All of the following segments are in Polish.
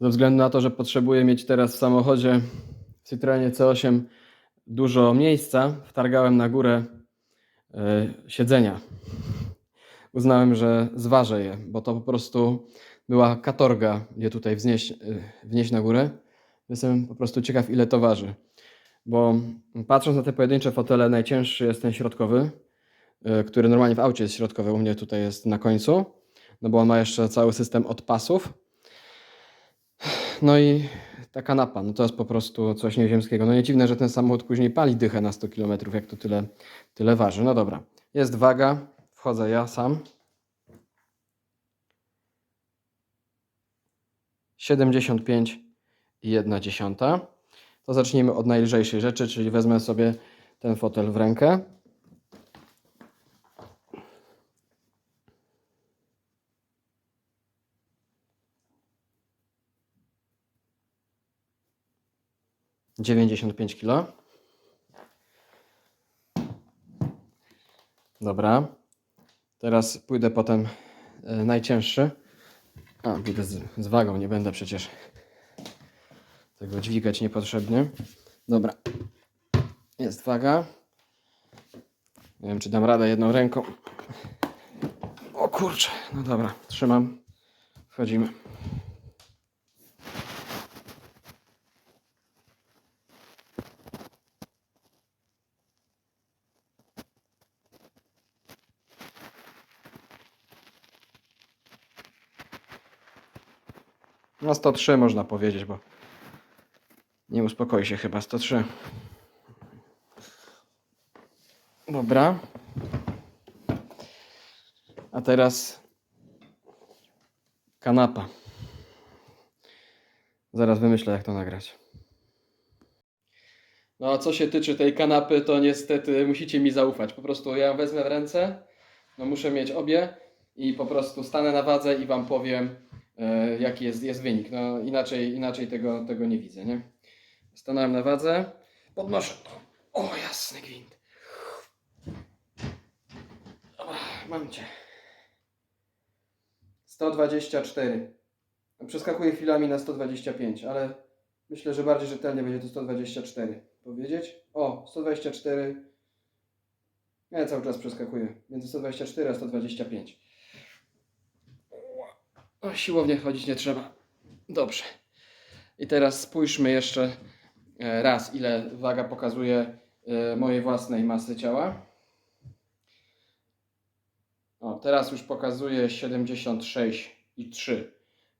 Ze względu na to, że potrzebuję mieć teraz w samochodzie w Citroenie C8 dużo miejsca, wtargałem na górę e, siedzenia. Uznałem, że zważę je, bo to po prostu była katorga, je tutaj e, wnieść na górę. Jestem po prostu ciekaw, ile to waży. Bo patrząc na te pojedyncze fotele, najcięższy jest ten środkowy, e, który normalnie w aucie jest środkowy, u mnie tutaj jest na końcu, no bo on ma jeszcze cały system odpasów. No i ta kanapa, no to jest po prostu coś nieziemskiego. No nie dziwne, że ten samochód później pali dychę na 100 km, jak to tyle, tyle waży. No dobra, jest waga, wchodzę ja sam. 75 i 1 dziesiąta. To zacznijmy od najlżejszej rzeczy, czyli wezmę sobie ten fotel w rękę. Dziewięćdziesiąt pięć kilo. Dobra. Teraz pójdę potem e, najcięższy. A, pójdę z, z wagą, nie będę przecież tego dźwigać niepotrzebnie. Dobra. Jest waga. Nie wiem, czy dam radę jedną ręką. O kurczę. No dobra, trzymam. Wchodzimy. No 103 można powiedzieć, bo nie uspokoi się chyba 103. Dobra. A teraz kanapa. Zaraz wymyślę, jak to nagrać. No a co się tyczy tej kanapy, to niestety musicie mi zaufać. Po prostu ja wezmę w ręce, no muszę mieć obie i po prostu stanę na wadze i wam powiem, jaki jest, jest wynik. No inaczej, inaczej tego, tego nie widzę, nie? Stanąłem na wadze, podnoszę to. O, jasny gwint. Mam cię. 124. Przeskakuję chwilami na 125, ale myślę, że bardziej rzetelnie będzie to 124 powiedzieć. O, 124. Ja cały czas przeskakuję. Między 124 a 125. O, siłownie chodzić nie trzeba. Dobrze. I teraz spójrzmy jeszcze e, raz, ile waga pokazuje e, mojej własnej masy ciała. O, teraz już pokazuje 76,3,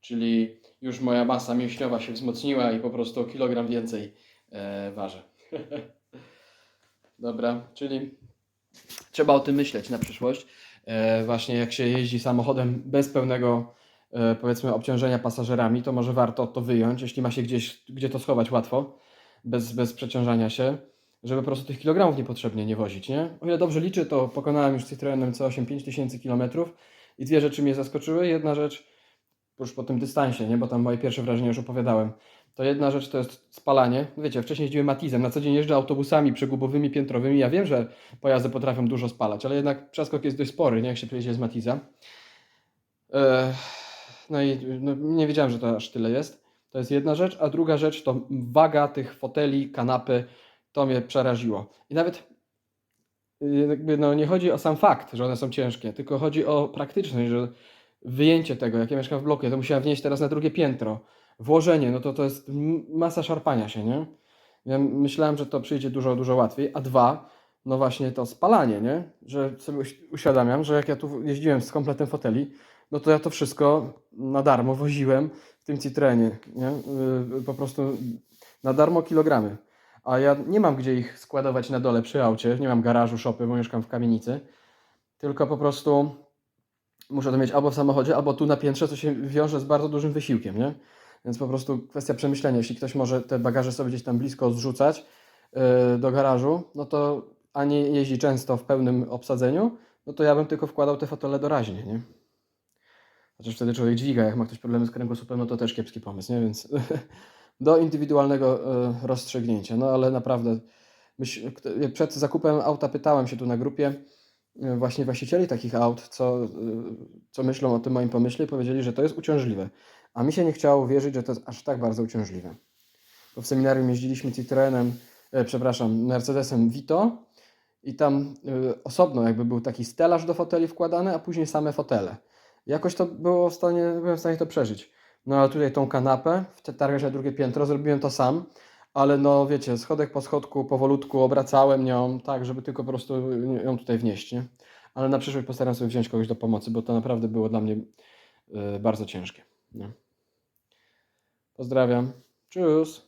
czyli już moja masa mięśniowa się wzmocniła i po prostu o kilogram więcej e, ważę. Dobra, czyli trzeba o tym myśleć na przyszłość. E, właśnie jak się jeździ samochodem bez pełnego powiedzmy obciążenia pasażerami, to może warto to wyjąć, jeśli ma się gdzieś, gdzie to schować łatwo, bez, bez przeciążania się, żeby po prostu tych kilogramów niepotrzebnie nie wozić, nie? O ile dobrze liczę, to pokonałem już Citroenem C8 5000 km i dwie rzeczy mnie zaskoczyły. Jedna rzecz, już po tym dystansie, nie? Bo tam moje pierwsze wrażenie już opowiadałem, to jedna rzecz to jest spalanie. Wiecie, wcześniej jeździłem Matizem, na co dzień jeżdżę autobusami przegubowymi, piętrowymi. Ja wiem, że pojazdy potrafią dużo spalać, ale jednak przeskok jest dość spory, nie? Jak się przyjedzie z Matiza. E, No i no, nie wiedziałem, że to aż tyle jest. To jest jedna rzecz, a druga rzecz to waga tych foteli, kanapy, to mnie przeraziło. I nawet y, jakby no, nie chodzi o sam fakt, że one są ciężkie, tylko chodzi o praktyczność, że wyjęcie tego, jak ja mieszkam w bloku, to musiałem wnieść teraz na drugie piętro. Włożenie, no to to jest masa szarpania się, nie? Ja myślałem, że to przyjdzie dużo, dużo łatwiej. A dwa, no właśnie to spalanie, nie? Że sobie uś- uświadamiam, że jak ja tu jeździłem z kompletem foteli, no to ja to wszystko na darmo woziłem w tym Citroenie, nie? Yy, Po prostu na darmo kilogramy. A ja nie mam gdzie ich składować na dole przy aucie, nie mam garażu, szopy, bo mieszkam w kamienicy, tylko po prostu muszę to mieć albo w samochodzie, albo tu na piętrze, co się wiąże z bardzo dużym wysiłkiem, nie? Więc po prostu kwestia przemyślenia. Jeśli ktoś może te bagaże sobie gdzieś tam blisko zrzucać yy, do garażu, no to a nie jeździ często w pełnym obsadzeniu, no to ja bym tylko wkładał te fotele doraźnie, nie? Chociaż wtedy człowiek dźwiga, jak ma ktoś problemy z kręgosłupem, no to też kiepski pomysł, nie? Więc do indywidualnego e, rozstrzygnięcia. No ale naprawdę, przed zakupem auta pytałem się tu na grupie, e, właśnie właścicieli takich aut, co, e, co myślą o tym moim pomyśle i powiedzieli, że to jest uciążliwe. A mi się nie chciało wierzyć, że to jest aż tak bardzo uciążliwe. Bo w seminarium jeździliśmy Citroenem, przepraszam, Mercedesem Vito i tam e, osobno jakby był taki stelaż do foteli wkładany, a później same fotele. Jakoś to było w stanie, byłem w stanie to przeżyć. No ale tutaj tą kanapę, wtargać na drugie piętro, zrobiłem to sam, ale no wiecie, schodek po schodku, powolutku obracałem nią, tak, żeby tylko po prostu ją tutaj wnieść, nie? Ale na przyszłość postaram sobie wziąć kogoś do pomocy, bo to naprawdę było dla mnie e, bardzo ciężkie. Nie? Pozdrawiam. Tschüss.